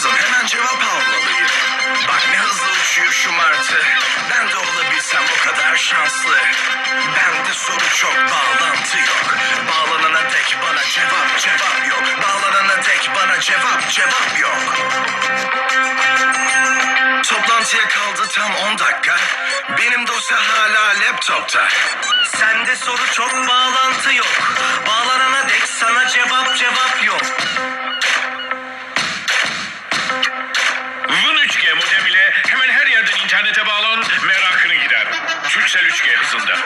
kızım hemen cevap almalıyım. Bak ne hızlı uçuyor şu martı. Ben de olabilsem o kadar şanslı. Bende soru çok bağlantı yok. Bağlanana tek bana cevap cevap yok. Bağlanana tek bana cevap cevap yok. Toplantıya kaldı tam 10 dakika. Benim dosya hala laptopta. Sende soru çok bağlantı yok. Uzun 3G modem ile hemen her yerden internete bağlan merakını gider. Türksel 3G hızında.